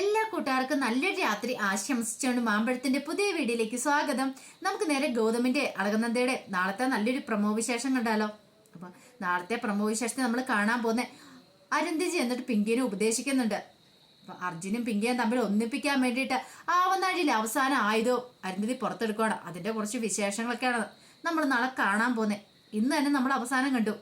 എല്ലാ കൂട്ടുകാർക്കും നല്ലൊരു രാത്രി ആശംസിച്ചുകൊണ്ട് മാമ്പഴത്തിന്റെ പുതിയ വീഡിയോയിലേക്ക് സ്വാഗതം. നമുക്ക് നേരെ ഗൗതമിന്റെ അളകനന്ദയുടെ നാളത്തെ നല്ലൊരു പ്രമോ വിശേഷം കണ്ടാലോ? അപ്പൊ നാളത്തെ പ്രമോ വിശേഷത്തെ നമ്മൾ കാണാൻ പോകുന്ന അരുന്തിജി എന്നിട്ട് പിങ്കിനെ ഉപദേശിക്കുന്നുണ്ട്. അപ്പൊ അർജുനും പിങ്കിയും തമ്മിൽ ഒന്നിപ്പിക്കാൻ വേണ്ടിയിട്ട് ആവനാഴിയിൽ അവസാനം ആയുധോ അരുന്തിജി പുറത്തെടുക്കണം അതിന്റെ കുറച്ച് വിശേഷങ്ങളൊക്കെയാണ് നമ്മൾ നാളെ കാണാൻ പോകുന്നത് ഇന്ന് തന്നെ നമ്മൾ അവസാനം കണ്ടു.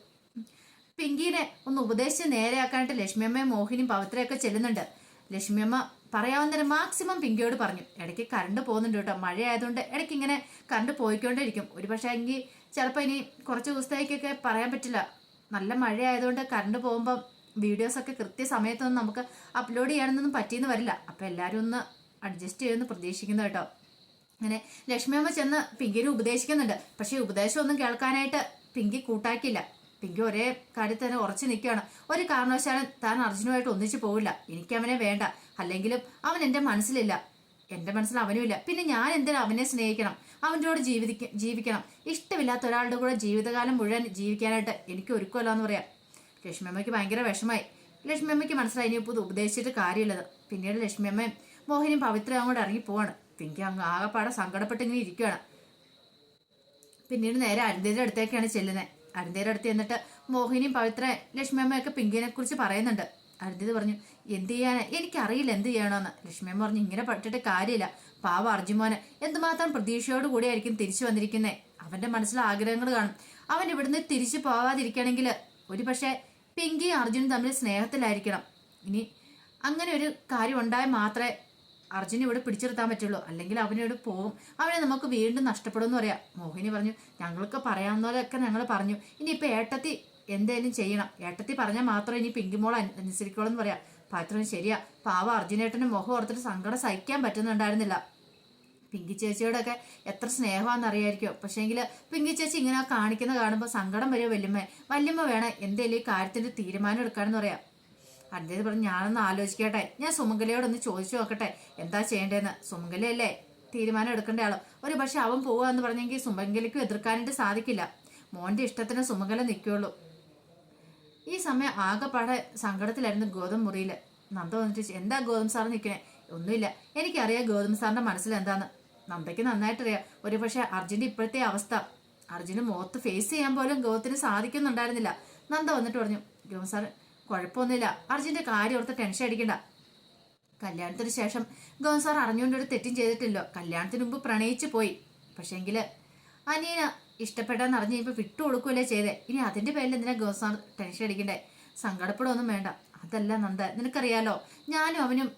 പിങ്കീനെ ഒന്ന് ഉപദേശിച്ച് നേരെയാക്കാനായിട്ട് ലക്ഷ്മിയമ്മയും മോഹിനിയും പവിത്രയൊക്കെ ചെല്ലുന്നുണ്ട്. ലക്ഷ്മിയമ്മ പറയാവുന്നതിന് മാക്സിമം പിങ്കിയോട് പറഞ്ഞു. ഇടയ്ക്ക് കറണ്ട് പോകുന്നുണ്ട് കേട്ടോ. മഴ ആയതുകൊണ്ട് ഇടയ്ക്ക് ഇങ്ങനെ കറണ്ട് പോയിക്കൊണ്ടിരിക്കും ഒരു പക്ഷേ എങ്കിൽ ചിലപ്പോൾ ഇനി കുറച്ച് ദിവസത്തേക്കൊക്കെ പറയാൻ പറ്റില്ല. നല്ല മഴ ആയതുകൊണ്ട് കറണ്ട് പോകുമ്പോൾ വീഡിയോസൊക്കെ കൃത്യസമയത്തൊന്നും നമുക്ക് അപ്ലോഡ് ചെയ്യാനൊന്നും പറ്റിയെന്ന് വരില്ല. അപ്പോൾ എല്ലാവരും ഒന്ന് അഡ്ജസ്റ്റ് ചെയ്യുമെന്ന് പ്രതീക്ഷിക്കുന്നു കേട്ടോ. അങ്ങനെ ലക്ഷ്മിയമ്മ ചെന്ന് പിങ്കിനെ ഉപദേശിക്കുന്നുണ്ട്. പക്ഷേ ഉപദേശമൊന്നും കേൾക്കാനായിട്ട് പിങ്കി കൂട്ടാക്കിയില്ല. പിങ്കി ഒരേ കാര്യത്തിൽ തന്നെ ഉറച്ചു നിൽക്കുകയാണ്. ഒരു കാരണവശാലും താൻ അർജുനുമായിട്ട് ഒന്നിച്ചു പോവില്ല. എനിക്ക് അവനെ വേണ്ട. അല്ലെങ്കിലും അവൻ എന്റെ മനസ്സിലില്ല. എന്റെ മനസ്സിൽ അവനുമില്ല. പിന്നെ ഞാൻ എന്തിനാ അവനെ സ്നേഹിക്കണം? അവന്റെ ജീവിക്ക ജീവിക്കണം. ഇഷ്ടമില്ലാത്ത ഒരാളുടെ കൂടെ ജീവിതകാലം മുഴുവൻ ജീവിക്കാനായിട്ട് എനിക്ക് ഒരുക്കുമല്ലോ എന്ന് പറയാം. ലക്ഷ്മിയമ്മയ്ക്ക് ഭയങ്കര വിഷമായി ലക്ഷ്മിയമ്മയ്ക്ക് മനസ്സിലായി ഇനി ഇപ്പോൾ ഉപദേശിച്ചിട്ട് കാര്യമില്ലത്. പിന്നീട് ലക്ഷ്മിയമ്മയും മോഹിനിയും പവിത്രയും അങ്ങോട്ട് ഇറങ്ങി പോവാണ്. പിങ്കി അങ്ങ് ആകെപ്പാടെ സങ്കടപ്പെട്ടിങ്ങനെ ഇരിക്കുകയാണ്. പിന്നീട് നേരെ അരുന്തിന്റെ അടുത്തേക്കാണ് ചെല്ലുന്നത് അരുന്തേരുടെ അടുത്ത് എന്നിട്ട് മോഹിനിയും പവിത്ര ലക്ഷ്മിയമ്മയൊക്കെ പിങ്കിനെ കുറിച്ച് പറയുന്നുണ്ട്. അരുന്തിത് പറഞ്ഞു എന്ത് ചെയ്യാനാ? എനിക്കറിയില്ല എന്ത് ചെയ്യണമെന്ന്. ലക്ഷ്മിയമ്മ പറഞ്ഞു ഇങ്ങനെ പഠിച്ചിട്ട് കാര്യമില്ല. പാവ അർജുമോന് എന്തുമാത്രം പ്രതീക്ഷയോട് കൂടിയായിരിക്കും തിരിച്ചു വന്നിരിക്കുന്നത് അവന്റെ മനസ്സിൽ ആഗ്രഹങ്ങൾ കാണും. അവൻ ഇവിടുന്ന് തിരിച്ചു പോവാതിരിക്കണമെങ്കിൽ ഒരു പക്ഷേ പിങ്കിയും അർജുനും തമ്മിൽ സ്നേഹത്തിലായിരിക്കണം. ഇനി അങ്ങനെ ഒരു കാര്യം ഉണ്ടായാൽ മാത്രമേ അർജുൻ ഇവിടെ പിടിച്ചെടുത്താൻ പറ്റുള്ളൂ. അല്ലെങ്കിൽ അവനോട് പോകും അവനെ നമുക്ക് വീണ്ടും നഷ്ടപ്പെടുമെന്ന് പറയാം. മോഹിനി പറഞ്ഞു ഞങ്ങൾക്ക് പറയാവുന്നവരൊക്കെ ഞങ്ങൾ പറഞ്ഞു. ഇനി ഇനിയിപ്പോൾ ഏട്ടത്തി എന്തേലും ചെയ്യണം. ഏട്ടത്തി പറഞ്ഞാൽ മാത്രമേ ഇനി പിങ്കിമോൾ അനുസരിക്കുള്ളൂ എന്ന് പറയാം. പാത്രം ശരിയാ. പാവ അർജുനേട്ടന് മുഖം ഓർത്തിട്ട് സങ്കടം സഹിക്കാൻ പറ്റുന്നുണ്ടായിരുന്നില്ല. പിങ്കി ചേച്ചിയോടൊക്കെ എത്ര സ്നേഹമാണെന്ന് അറിയായിരിക്കും പക്ഷേങ്കിൽ പിങ്കി ചേച്ചി ഇങ്ങനെ കാണിക്കുന്ന കാണുമ്പോൾ സങ്കടം വരുമോ വല്യമ്മ? വല്യമ്മ വേണം എന്തേലും ഈ കാര്യത്തിന്റെ തീരുമാനം എടുക്കാമെന്ന് പറയാം. അദ്ദേഹം പറഞ്ഞു ഞാനൊന്ന് ആലോചിക്കട്ടെ. ഞാൻ സുമംഗലയോടൊന്ന് ചോദിച്ചു നോക്കട്ടെ. എന്താ ചെയ്യേണ്ടതെന്ന് സുമംഗലയല്ലേ? തീരുമാനം എടുക്കേണ്ട ആളോ. ഒരു പക്ഷെ അവൻ പോവാന്ന് പറഞ്ഞെങ്കിൽ സുമംഗലയ്ക്കും എതിർക്കാനായിട്ട് സാധിക്കില്ല. മോന്റെ ഇഷ്ടത്തിന് സുമംഗല നിൽക്കുള്ളൂ. ഈ സമയം ആകെപ്പാടെ സങ്കടത്തിലായിരുന്നു ഗോതം മുറിയിൽ നന്ദ വന്നിട്ട് എന്താ ഗോതം സാർ നിൽക്കണേ? ഒന്നുമില്ല. എനിക്കറിയാം ഗോതം സാറിന്റെ മനസ്സിൽ എന്താന്ന്. നന്ദയ്ക്ക് നന്നായിട്ട് അറിയാം ഒരു പക്ഷെ അർജുന്റെ ഇപ്പോഴത്തെ അവസ്ഥ. അർജുന് മുഖത്ത് ഫേസ് ചെയ്യാൻ പോലും ഗോതത്തിന് സാധിക്കുന്നുണ്ടായിരുന്നില്ല. നന്ദ വന്നിട്ട് പറഞ്ഞു ഗോതം സാർ കുഴപ്പമൊന്നുമില്ല. അർജുന്റെ കാര്യം ഓർത്ത് ടെൻഷൻ അടിക്കണ്ട. കല്യാണത്തിന് ശേഷം ഗോസാർ സാർ അറിഞ്ഞുകൊണ്ട് ഒരു തെറ്റും ചെയ്തിട്ടില്ലോ. കല്യാണത്തിന് മുമ്പ് പ്രണയിച്ചു പോയി. പക്ഷേങ്കിൽ അനിയന ഇഷ്ടപ്പെട്ടാന്ന് അറിഞ്ഞ് ഇപ്പൊ വിട്ടു കൊടുക്കുകയല്ലേ ചെയ്തേ. ഇനി അതിന്റെ പേരിൽ എന്തിനാ ഗോസാർ സാർ ടെൻഷൻ അടിക്കണ്ടേ? സങ്കടപ്പെടുമൊന്നും വേണ്ട. അതല്ല നന്ദ നിനക്കറിയാലോ? ഞാനും അവനും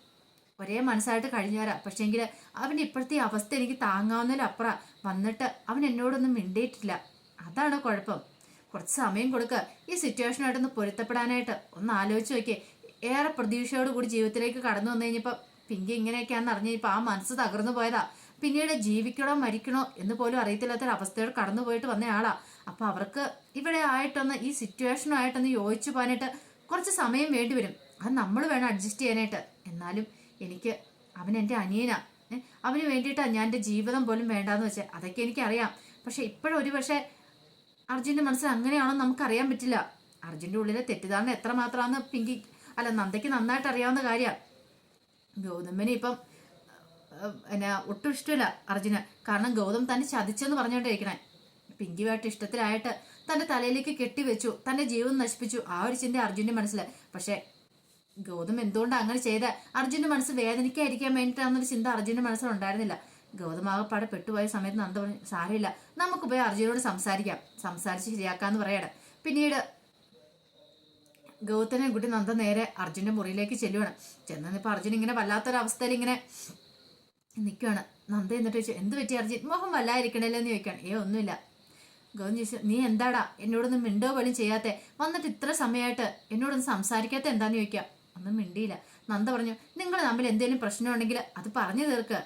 ഒരേ മനസ്സായിട്ട് കഴിഞ്ഞു വരാം പക്ഷേങ്കിൽ അവന്റെ ഇപ്പോഴത്തെ അവസ്ഥ എനിക്ക് താങ്ങാവുന്നതിലപ്പുറം വന്നിട്ട് അവൻ എന്നോടൊന്നും മിണ്ടിയിട്ടില്ല. അതാണോ കുഴപ്പം. കുറച്ച് സമയം കൊടുക്കുക ഈ സിറ്റുവേഷനായിട്ടൊന്ന് പൊരുത്തപ്പെടാനായിട്ട് ഒന്ന് ആലോചിച്ച് നോക്കിയേ. ഏറെ പ്രതീക്ഷയോട് കൂടി ജീവിതത്തിലേക്ക് കടന്നു വന്നു കഴിഞ്ഞപ്പോൾ പിങ്കി ഇങ്ങനെയൊക്കെയാണെന്ന് അറിഞ്ഞപ്പോൾ ആ മനസ്സ് തകർന്നു പോയതാ. പിന്നീട് ജീവിക്കണോ മരിക്കണോ എന്ന് പോലും അറിയത്തില്ലാത്തൊരു അവസ്ഥയോട് കടന്നു പോയിട്ട് വന്നയാളാ അപ്പോൾ അപ്പൊ അവർക്ക് ഇവിടെ ആയിട്ടൊന്ന് ഈ സിറ്റുവേഷനുമായിട്ടൊന്ന് യോജിച്ചു പോകാനായിട്ട് കുറച്ച് സമയം വേണ്ടി വരും. അത് നമ്മൾ വേണം അഡ്ജസ്റ്റ് ചെയ്യാനായിട്ട്. എന്നാലും എനിക്ക് അവൻ എന്റെ അനിയനാ. ഏ, അവന് വേണ്ടിയിട്ടാണ് ഞാൻ എന്റെ ജീവിതം പോലും വേണ്ടാന്ന് വെച്ചാൽ അതൊക്കെ എനിക്കറിയാം. പക്ഷെ ഇപ്പോഴൊരു പക്ഷേ അർജുന്റെ മനസ്സിൽ അങ്ങനെയാണോ നമുക്കറിയാൻ പറ്റില്ല. അർജുന്റെ ഉള്ളിലെ തെറ്റിദ്ധാരണ എത്രമാത്രമാണെന്ന് പിങ്കി അല്ല നന്ദയ്ക്ക് നന്നായിട്ട് അറിയാവുന്ന കാര്യമാണ് ഗൗതമിന് ഇപ്പം എന്നാ ഒട്ടും ഇഷ്ടമില്ല അർജുന്. കാരണം ഗൗതം തന്നെ ചതിച്ചെന്ന് പിങ്കി പിങ്കിയുമായിട്ട് ഇഷ്ടത്തിലായിട്ട് തന്റെ തലയിലേക്ക് കെട്ടിവെച്ചു. തന്റെ ജീവൻ നശിപ്പിച്ചു. ആ ഒരു ചിന്ത അർജുന്റെ മനസ്സിൽ. പക്ഷേ ഗൗതം എന്തുകൊണ്ടാണ് അങ്ങനെ ചെയ്ത? അർജുന്റെ മനസ്സ് വേദനിക്കാതിരിക്കാൻ വേണ്ടിയിട്ടാണെന്നൊരു ചിന്ത അർജുന്റെ മനസ്സിൽ ഉണ്ടായിരുന്നില്ല പാടെ പെട്ടുപോയ സമയത്ത് നന്ദ പറഞ്ഞു സാരമില്ല നമുക്ക് പോയി അർജുനോട് സംസാരിക്കാം. സംസാരിച്ച് ശരിയാക്കാന്ന് പറയണം. പിന്നീട് ഗൗതനെ കുട്ടി നന്ദ നേരെ അർജുന്റെ മുറിയിലേക്ക് ചെല്ലുവാണ്. ചെന്നിപ്പോൾ അർജുൻ ഇങ്ങനെ വല്ലാത്തൊരവസ്ഥയിൽ ഇങ്ങനെ നിൽക്കുകയാണ് നന്ദ എന്നിട്ട് ചോദിച്ചു എന്ത് പറ്റി അർജുൻ? മോഹം വല്ലായിരിക്കണല്ലേ എന്ന് ചോദിക്കുകയാണ്. ഏ ഒന്നുമില്ല. ഗൗതം ചോദിച്ചു നീ എന്താടാ? എന്നോടൊന്നും മിണ്ടോ പോലും ചെയ്യാത്തെ? വന്നിട്ട് ഇത്ര സമയമായിട്ട് എന്നോടൊന്നും സംസാരിക്കാത്ത എന്താന്ന് ചോദിക്കാം ഒന്നും മിണ്ടിയില്ല. നന്ദ പറഞ്ഞു നിങ്ങൾ തമ്മിൽ എന്തെങ്കിലും പ്രശ്നമുണ്ടെങ്കിൽ അത് പറഞ്ഞു തീർക്ക്.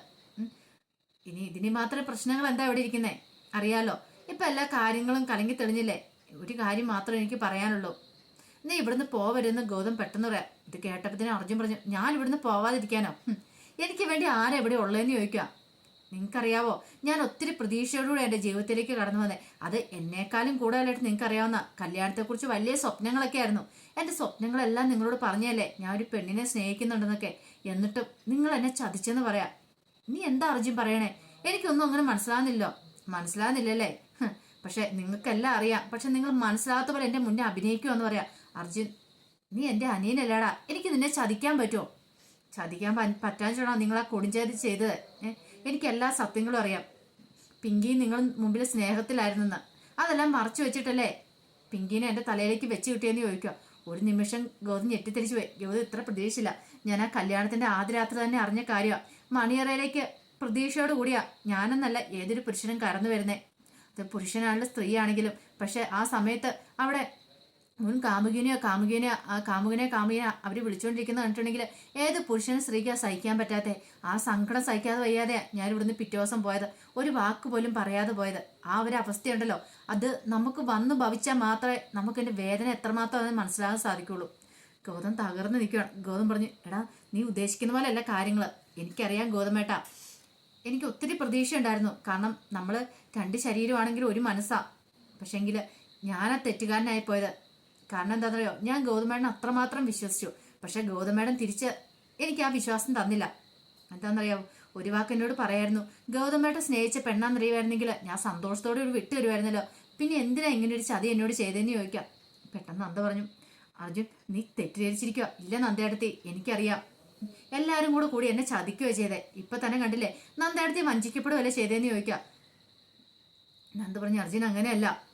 ഇനി ഇതിന് മാത്രം പ്രശ്നങ്ങൾ എന്താ ഇവിടെ ഇരിക്കുന്നേ? അറിയാലോ. ഇപ്പൊ എല്ലാ കാര്യങ്ങളും കലങ്ങി തെളിഞ്ഞില്ലേ? ഒരു കാര്യം മാത്രമേ എനിക്ക് പറയാനുള്ളൂ. നീ ഇവിടുന്ന് പോവരുന്ന് ഗൗതം പെട്ടെന്ന് പറയാം. ഇത് കേട്ടപ്പത്തിന് അർജുൻ പറഞ്ഞു ഞാൻ ഇവിടുന്ന് പോവാതിരിക്കാനോ? എനിക്ക് വേണ്ടി ആരാ ഇവിടെ ഉള്ളതെന്ന് ചോദിക്കുക നിങ്ങൾക്കറിയാവോ ഞാൻ ഒത്തിരി പ്രതീക്ഷയോടുകൂടി എന്റെ ജീവിതത്തിലേക്ക് കടന്നു വന്നേ. അത് എന്നെക്കാളും കൂടുതലായിട്ട് നിങ്ങൾക്ക് അറിയാവുന്ന കല്യാണത്തെക്കുറിച്ച് വലിയ സ്വപ്നങ്ങളൊക്കെ ആയിരുന്നു. എന്റെ സ്വപ്നങ്ങളെല്ലാം നിങ്ങളോട് പറഞ്ഞല്ലേ? ഞാൻ ഒരു പെണ്ണിനെ സ്നേഹിക്കുന്നുണ്ടെന്നൊക്കെ. എന്നിട്ടും നിങ്ങൾ എന്നെ ചതിച്ചെന്ന് പറയാം. നീ എന്താ അർജുൻ പറയണേ? എനിക്കൊന്നും അങ്ങനെ മനസ്സിലാകുന്നില്ലോ മനസ്സിലാകുന്നില്ലല്ലേ പക്ഷെ നിങ്ങൾക്കെല്ലാം അറിയാം. പക്ഷെ നിങ്ങൾ മനസ്സിലാകാത്ത പോലെ എന്റെ മുന്നേ അഭിനയിക്കുമെന്ന് പറയാം. അർജുൻ നീ എന്റെ അനിയനല്ലേടാ. എനിക്ക് നിന്നെ ചതിക്കാൻ പറ്റുമോ? ചതിക്കാൻ പറ്റാൻ നിങ്ങൾ ആ കൊടുഞ്ചേരി ചെയ്തത്. എനിക്ക് എല്ലാ സത്യങ്ങളും അറിയാം. പിങ്കി നിങ്ങൾ മുമ്പിൽ സ്നേഹത്തിലായിരുന്നെന്ന്. അതെല്ലാം മറച്ചു വെച്ചിട്ടല്ലേ? പിങ്കിനെ എന്റെ തലയിലേക്ക് വെച്ച് കിട്ടിയെന്ന് ചോദിക്കുക ഒരു നിമിഷം ഗൗതം ഞെട്ടിത്തിരിച്ചു പോയി. ഗൗതം ഇത്ര പ്രതീക്ഷയില്ല ഞാൻ ആ കല്യാണത്തിന്റെ ആദ്യ രാത്രി തന്നെ അറിഞ്ഞ കാര്യമാണ് മണിയറയിലേക്ക് പ്രതീക്ഷയോട് കൂടിയാ ഞാനെന്നല്ല ഏതൊരു പുരുഷനും കടന്നു വരുന്നേ. അത് പുരുഷനാണെങ്കിലും സ്ത്രീയാണെങ്കിലും പക്ഷെ ആ സമയത്ത് അവിടെ മുൻ കാമുകിനെയോ കാമുകിനെയോ ആ കാമുകിനെ അവർ വിളിച്ചുകൊണ്ടിരിക്കുന്ന കണ്ടിട്ടുണ്ടെങ്കിൽ ഏത് പുരുഷനും സ്ത്രീക്ക് സഹിക്കാൻ പറ്റാത്ത? ആ സങ്കടം സഹിക്കാതെ വയ്യാതെ ഞാൻ ഇവിടുന്ന് പിറ്റേ പോയത്. ഒരു വാക്ക് പോലും പറയാതെ പോയത്. ആ ഒരു അവസ്ഥയുണ്ടല്ലോ. അത് നമുക്ക് വന്നു ഭവിച്ചാൽ മാത്രമേ നമുക്ക് എന്റെ വേദന എത്രമാത്രം അതിന് മനസ്സിലാകാൻ സാധിക്കുള്ളൂ. ഗൗതം തകർന്ന് നിൽക്കുകയാണ്. ഗൗതം പറഞ്ഞു എടാ നീ ഉദ്ദേശിക്കുന്ന പോലെയല്ല കാര്യങ്ങൾ എനിക്കറിയാം ഗോതമേട്ട. എനിക്ക് ഒത്തിരി പ്രതീക്ഷ ഉണ്ടായിരുന്നു കാരണം നമ്മൾ രണ്ട് ശരീരമാണെങ്കിലും ഒരു മനസ്സാ. പക്ഷെങ്കിൽ ഞാൻ ആ തെറ്റുകാരനായി പോയത്. കാരണം എന്താണെന്ന് അറിയോ ഞാൻ ഗോതമേടനെ അത്രമാത്രം വിശ്വസിച്ചു. പക്ഷെ ഗോതമേടൻ തിരിച്ച് എനിക്ക് ആ വിശ്വാസം തന്നില്ല. എന്താണെന്നറിയാവോ ഒരു വാക്ക് എന്നോട് പറയായിരുന്നു ഗൗതമേട്ട സ്നേഹിച്ച പെണ്ണാന്നറിയുമായിരുന്നെങ്കിൽ ഞാൻ സന്തോഷത്തോടെ ഒരു വിട്ടു വരുമായിരുന്നല്ലോ പിന്നെ എന്തിനാ ഇങ്ങനെ ഒരു ചതി എന്നോട് ചെയ്തതെന്ന് ചോദിക്കാം? പെട്ടെന്ന് നന്ദ പറഞ്ഞു അർജുൻ നീ തെറ്റിദ്ധരിച്ചിരിക്കുക ഇല്ല നന്ദയടത്തി എനിക്കറിയാം. എല്ലാവരും കൂടെ കൂടി എന്നെ ചതിക്കുകയോ ചെയ്തേ. ഇപ്പൊ തന്നെ കണ്ടില്ലേ? നന്ദേടത്തി വഞ്ചിക്കപ്പെടുകയല്ലേ ചെയ്തേന്ന് ചോദിക്കാം. നന്ദ പറഞ്ഞു അർജുൻ അങ്ങനെയല്ല.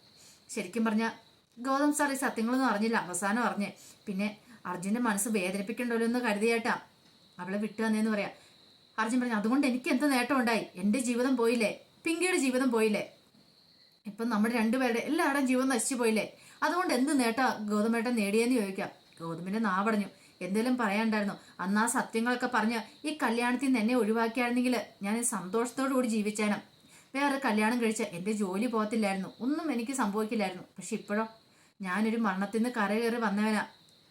ശരിക്കും പറഞ്ഞ ഗൗതം സാർ ഈ സത്യങ്ങളൊന്നും അറിഞ്ഞില്ല. അവസാനം അറിഞ്ഞേ. പിന്നെ അർജുന്റെ മനസ്സ് വേദനിപ്പിക്കണ്ടല്ലോ എന്ന് കരുതിയേട്ടാ. അവളെ വിട്ടു വന്നേന്ന് പറയാം. അർജുൻ പറഞ്ഞു അതുകൊണ്ട് എനിക്ക് എന്ത് നേട്ടം ഉണ്ടായി? എന്റെ ജീവിതം പോയില്ലേ? പിങ്കിയുടെ ജീവിതം പോയില്ലേ? ഇപ്പം നമ്മുടെ രണ്ടുപേരുടെ എല്ലാവരുടെയും ജീവിതം നശിച്ചു പോയില്ലേ? അതുകൊണ്ട് എന്ത് നേട്ടാ ഗൗതമേട്ടൻ നേടിയെന്ന് ചോദിക്കാം. ഗൗതമിന്റെ നാവടഞ്ഞു. എന്തെങ്കിലും പറയാണ്ടായിരുന്നോ അന്ന് ആ സത്യങ്ങളൊക്കെ പറഞ്ഞ് ഈ കല്യാണത്തിൽ നിന്ന് എന്നെ ഒഴിവാക്കിയായിരുന്നെങ്കിൽ ഞാൻ സന്തോഷത്തോടു കൂടി ജീവിച്ചേനം. വേറെ കല്യാണം കഴിച്ച എന്റെ ജോലി പോകത്തില്ലായിരുന്നു. ഒന്നും എനിക്ക് സംഭവിക്കില്ലായിരുന്നു. പക്ഷെ ഇപ്പോഴോ? ഞാനൊരു മരണത്തിൽ നിന്ന് കരകയറി വന്നവനാ.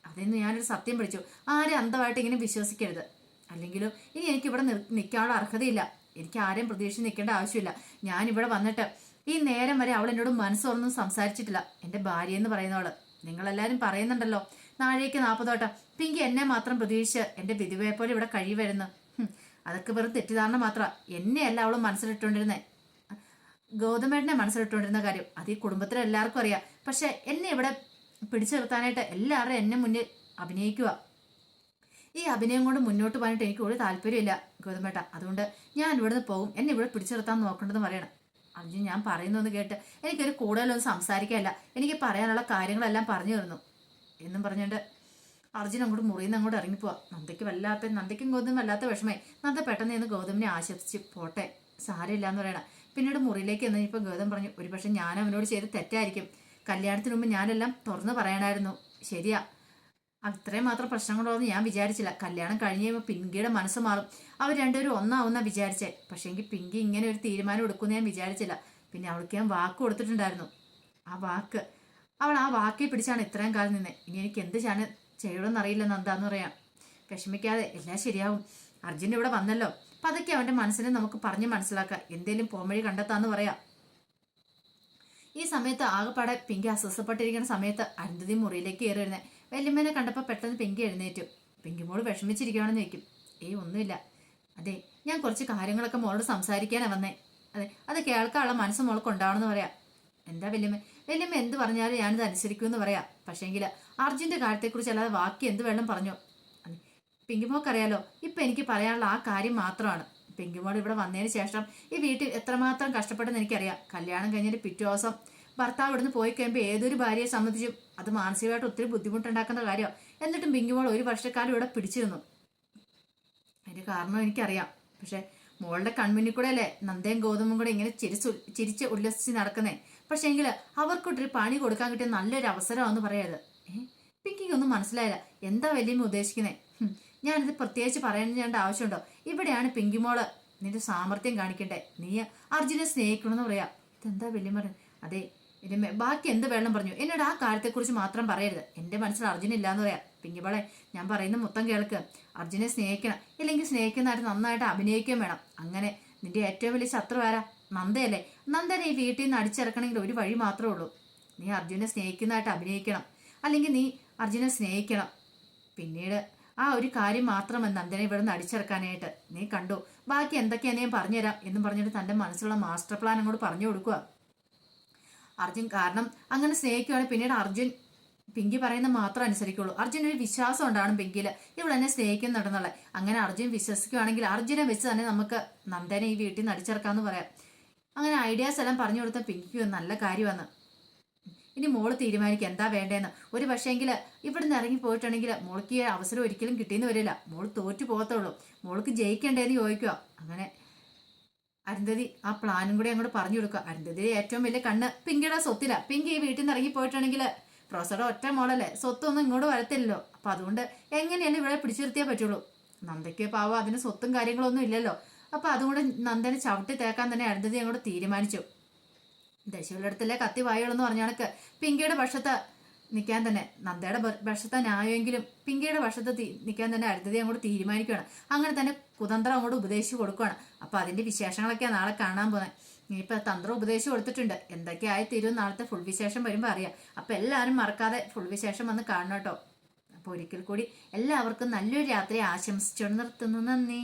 അതിൽ നിന്ന് ഞാനൊരു സത്യം പിടിച്ചു ആരും അന്ധമായിട്ട് ഇങ്ങനെ വിശ്വസിക്കരുത്. അല്ലെങ്കിലും ഇനി എനിക്ക് ഇവിടെ നിൽക്കാനുള്ള അർഹതയില്ല. എനിക്ക് ആരെയും പ്രതീക്ഷിച്ച് നിൽക്കേണ്ട ആവശ്യമില്ല. ഞാനിവിടെ വന്നിട്ട് ഈ നേരം വരെ അവൾ എന്നോട് മനസ്സൊന്നും സംസാരിച്ചിട്ടില്ല. എന്റെ ഭാര്യ എന്ന് പറയുന്നവൾ. നിങ്ങളെല്ലാവരും പറയുന്നുണ്ടല്ലോ. നാഴേക്ക് നാൽപ്പതോട്ടം പിങ്കി എന്നെ മാത്രം പ്രതീക്ഷിച്ച് എന്റെ വിധുവയെ പോലെ ഇവിടെ കഴിവരുന്നു വരുന്നു അതൊക്കെ വെറും തെറ്റിദ്ധാരണ മാത്രം. എന്നെയല്ല അവൾ മനസ്സിലിട്ടുകൊണ്ടിരുന്നേ. ഗൗതമേട്ടനെ മനസ്സിലിട്ടുകൊണ്ടിരുന്ന കാര്യം അത് ഈ കുടുംബത്തിലെ എല്ലാവർക്കും അറിയാം. പക്ഷെ എന്നെ ഇവിടെ പിടിച്ചു നിർത്താനായിട്ട് എല്ലാവരും എന്നെ മുന്നിൽ അഭിനയിക്കുക. ഈ അഭിനയം കൊണ്ട് മുന്നോട്ട് പോകാനായിട്ട് എനിക്ക് ഒരു താല്പര്യമില്ല ഗൗതമേട്ട. അതുകൊണ്ട് ഞാൻ ഇവിടുന്ന് പോകും. എന്നെ ഇവിടെ പിടിച്ചു നിർത്താൻ നോക്കേണ്ടതെന്ന് പറയണം. അർജുൻ ഞാൻ പറയുന്നൊന്ന് കേട്ട് എനിക്കൊരു കൂടുതലൊന്നും സംസാരിക്കാനല്ല. എനിക്ക് പറയാനുള്ള കാര്യങ്ങളെല്ലാം പറഞ്ഞു തരുന്നു. എന്നും പറഞ്ഞുകൊണ്ട് അർജുൻ അങ്ങോട്ട് മുറിയിൽ നിന്ന് അങ്ങോട്ട് ഇറങ്ങിപ്പോവാ. നന്ദയ്ക്ക് വല്ലാത്ത നന്ദയ്ക്കും ഗൗതം വല്ലാത്ത വിഷമേ നന്ദ പെട്ടെന്ന് ഇന്ന് ഗൗതമിനെ ആശ്വസിച്ച് പോട്ടെ സാരമില്ല എന്ന് പറയണം. പിന്നീട് മുറിയിലേക്ക് എന്നപ്പോൾ ഗൗതം പറഞ്ഞു ഒരുപക്ഷെ ഞാൻ അവനോട് ചെയ്ത് തെറ്റായിരിക്കും. കല്യാണത്തിന് മുമ്പ് ഞാനെല്ലാം തുറന്നു പറയണമായിരുന്നു ശരിയാ. അത്രയും മാത്രം പ്രശ്നങ്ങളോന്ന് ഞാൻ വിചാരിച്ചില്ല. കല്യാണം കഴിഞ്ഞ് കഴിയുമ്പോൾ പിങ്കിയുടെ മനസ്സ് മാറും. അവർ രണ്ടുപേരും ഒന്നാവുന്ന വിചാരിച്ചേ. പക്ഷേ എങ്കിൽ പിങ്കി ഇങ്ങനെ ഒരു തീരുമാനം എടുക്കുമെന്ന് ഞാൻ വിചാരിച്ചില്ല. പിന്നെ അവൾക്ക് ഞാൻ വാക്ക് കൊടുത്തിട്ടുണ്ടായിരുന്നു. ആ വാക്ക്. അവൾ ആ വാക്കിൽ പിടിച്ചാണ് ഇത്രയും കാലം നിന്നെ. ഇനി എനിക്ക് എന്ത് ചാണ് ചെയ്യണമെന്ന് അറിയില്ല നന്ദാന്ന് പറയാം. വിഷമിക്കാതെ എല്ലാം ശരിയാവും. അർജുൻ ഇവിടെ വന്നല്ലോ. അപ്പം അതൊക്കെ അവന്റെ മനസ്സിനെ നമുക്ക് പറഞ്ഞ് മനസ്സിലാക്കാം. എന്തേലും പോംവഴി കണ്ടെത്താന്ന് പറയാം. ഈ സമയത്ത് ആകെപ്പാടെ പിങ്കി അസ്വസ്ഥപ്പെട്ടിരിക്കുന്ന സമയത്ത് അരുന്ധതി മുറിയിലേക്ക് കയറി വരുന്നത് വല്യമ്മേനെ കണ്ടപ്പോൾ പെട്ടെന്ന് പെങ്കി എഴുന്നേറ്റു. പിങ്കി മോൾ വിഷമിച്ചിരിക്കുകയാണെന്ന് വെക്കും ഏയ് ഒന്നുമില്ല. അതെ ഞാൻ കുറച്ച് കാര്യങ്ങളൊക്കെ മോളോട് സംസാരിക്കാനാണ് വന്നേ. അതെ അത് കേൾക്കാനുള്ള മനസ്സ് മോൾക്ക് ഉണ്ടാവണമെന്ന് പറയാം. എന്താ വല്യമ്മ? വല്യമ്മ എന്ത് പറഞ്ഞാലും ഞാനിത് അനുസരിക്കുമെന്ന് പറയാം. പക്ഷേങ്കിൽ അർജുന്റെ കാര്യത്തെക്കുറിച്ച് അല്ലാതെ ബാക്കി എന്ത് വേണം പറഞ്ഞു? പിങ്കിമോക്കറിയാലോ. ഇപ്പൊ എനിക്ക് പറയാനുള്ള ആ കാര്യം മാത്രമാണ്. പിങ്കിമോൾ ഇവിടെ വന്നതിന് ശേഷം ഈ വീട്ടിൽ എത്രമാത്രം കഷ്ടപ്പെട്ടെന്ന് എനിക്കറിയാം. കല്യാണം കഴിഞ്ഞിട്ട് പിറ്റേ ദിവസം ഭർത്താവ് ഇവിടുന്ന് പോയി കഴിയുമ്പോൾ ഏതൊരു ഭാര്യയെ സംബന്ധിച്ചും അത് മാനസികമായിട്ട് ഒത്തിരി ബുദ്ധിമുട്ടുണ്ടാക്കുന്ന കാര്യമാണ് എന്നിട്ടും പിങ്കിമോൾ ഒരു വർഷക്കാലം ഇവിടെ പിടിച്ചിരുന്നു. അതിന്റെ കാരണം എനിക്കറിയാം. പക്ഷെ മോളുടെ കൺമുന്നിൽ കൂടെ അല്ലേ നന്ദയും ഗോതമ്പും കൂടെ ഇങ്ങനെ ചിരിച്ചു ചിരിച്ച് ഉല്ലസിച്ച് നടക്കുന്നേ. പക്ഷെ എങ്കിൽ അവർക്കൊട്ടൊരു പണി കൊടുക്കാൻ കിട്ടിയ നല്ലൊരു അവസരമാണെന്ന് പറയരുത്. പിങ്കിക്ക് ഒന്നും മനസ്സിലായില്ല. എന്താ വലിയമ്മ ഉദ്ദേശിക്കുന്നേ? ഞാനിത് പ്രത്യേകിച്ച് പറയേണ്ട ആവശ്യമുണ്ടോ? ഇവിടെയാണ് പിങ്കിമോൾ നിന്റെ സാമർത്ഥ്യം കാണിക്കണ്ടേ? നീ അർജുനെ സ്നേഹിക്കണമെന്ന് പറയാ. ഇതെന്താ വല്യമ്മ അതെ ഇനിമേ ബാക്കി എന്ത് വേണം പറഞ്ഞു. എന്നോട് ആ കാര്യത്തെക്കുറിച്ച് മാത്രം പറയരുത്. എന്റെ മനസ്സിൽ അർജുന ഇല്ലാന്ന് പറയാം. പിങ്കിമോളെ ഞാൻ പറയുന്ന മൊത്തം കേൾക്ക്. അർജുനെ സ്നേഹിക്കണം. ഇല്ലെങ്കിൽ സ്നേഹിക്കുന്നതായിട്ട് നന്നായിട്ട് അഭിനയിക്കുകയും വേണം. അങ്ങനെ നിന്റെ ഏറ്റവും വലിയ ശത്രു ആരാ? നന്ദയല്ലേ? നന്ദനെ ഈ വീട്ടിൽ നിന്ന് അടിച്ചിറക്കണമെങ്കിൽ ഒരു വഴി മാത്രമേ ഉള്ളൂ. നീ അർജുനെ സ്നേഹിക്കുന്നതായിട്ട് അഭിനയിക്കണം. അല്ലെങ്കിൽ നീ അർജുനെ സ്നേഹിക്കണം. പിന്നീട് ആ ഒരു കാര്യം മാത്രം നന്ദനെ ഇവിടെ നിന്ന് അടിച്ചിറക്കാനായിട്ട് നീ കണ്ടു. ബാക്കി എന്തൊക്കെയാണ് ഞാൻ പറഞ്ഞുതരാം എന്നും പറഞ്ഞിട്ട് തന്റെ മനസ്സിലുള്ള മാസ്റ്റർ പ്ലാൻ അങ്ങോട്ട് പറഞ്ഞു കൊടുക്കുക. അർജുൻ കാരണം അങ്ങനെ സ്നേഹിക്കുകയാണ് പിന്നീട് അർജുൻ പിങ്കി പറയുന്ന മാത്രം അനുസരിക്കുള്ളൂ. അർജുൻ ഒരു വിശ്വാസം ഉണ്ടാണ് പിങ്കിയിൽ ഇവൾ എന്നെ സ്നേഹിക്കുന്നുണ്ടെന്നുള്ളത് അങ്ങനെ അർജുൻ വിശ്വസിക്കുകയാണെങ്കിൽ അർജുനെ വെച്ച് തന്നെ നമുക്ക് നന്ദനെ ഈ വീട്ടിൽ നിന്ന് അടിച്ചിറക്കാമെന്ന് പറയാം. അങ്ങനെ ഐഡിയാസ് എല്ലാം പറഞ്ഞു കൊടുത്ത പിങ്കിക്ക് നല്ല കാര്യമാണ്. ഇനി മോൾ തീരുമാനിക്കുക എന്താ വേണ്ടതെന്ന് ഒരു പക്ഷേങ്കിൽ ഇവിടുന്ന് ഇറങ്ങി പോയിട്ടുണ്ടെങ്കിൽ മോൾക്ക് ഈ അവസരം ഒരിക്കലും കിട്ടിയെന്ന് വരില്ല. മോൾ തോറ്റു പോകത്തുള്ളൂ. മോൾക്ക് ജയിക്കണ്ടേന്ന് ചോദിക്കുക അങ്ങനെ അരുന്ധതി ആ പ്ലാനും കൂടി അങ്ങോട്ട് പറഞ്ഞു കൊടുക്കുക അരുന്ധതി ഏറ്റവും വലിയ കണ്ണ് പിങ്കിയുടെ സ്വത്തില. പിങ്കി ഈ വീട്ടിൽ നിന്ന് ഇറങ്ങി പോയിട്ടുണ്ടെങ്കിൽ പ്രൊഫസറുടെ ഒറ്റ മോളല്ലേ? സ്വത്തൊന്നും ഇങ്ങോട്ട് വരത്തില്ലല്ലോ. അപ്പൊ അതുകൊണ്ട് എങ്ങനെയാണ് ഇവിടെ പിടിച്ചു നിർത്തിയേ പറ്റുള്ളൂ? നന്ദയ്ക്ക് പാവം അതിന് സ്വത്തും കാര്യങ്ങളൊന്നും ഇല്ലല്ലോ. അപ്പൊ അതുകൊണ്ട് നന്ദനെ ചവിട്ടി തേക്കാൻ തന്നെ അരുന്ധതി അങ്ങോട്ട് തീരുമാനിച്ചു. ദശയുടെ അടുത്തല്ലേ കത്തി വായുകളെന്ന് പറഞ്ഞ കണക്ക്. പിങ്കിയുടെ പക്ഷത്ത് നിൽക്കാൻ തന്നെ. നന്ദയുടെ പക്ഷത്തെ ന്യായമെങ്കിലും പിങ്കിയുടെ പക്ഷത്ത് നിൽക്കാൻ തന്നെ അടുത്തതി അങ്ങോട്ട് തീരുമാനിക്കുകയാണ്. അങ്ങനെ തന്നെ കുതന്ത്രം അങ്ങോട്ട് ഉപദേശിച്ച് കൊടുക്കുകയാണ്. അപ്പോൾ അതിന്റെ വിശേഷങ്ങളൊക്കെയാണ് നാളെ കാണാൻ പോകുന്നത് ഇനിയിപ്പോൾ തന്ത്രം ഉപദേശം കൊടുത്തിട്ടുണ്ട്. എന്തൊക്കെയായി തീരും നാളത്തെ ഫുൾ വിശേഷം വരുമ്പോൾ അറിയാം. അപ്പോൾ എല്ലാവരും മറക്കാതെ ഫുൾ വിശേഷം വന്ന് കാണണം കേട്ടോ. അപ്പോൾ ഒരിക്കൽ കൂടി എല്ലാവർക്കും നല്ലൊരു രാത്രി ആശംസിച്ചുകൊണ്ട് നിർത്തുന്നു. നന്ദി.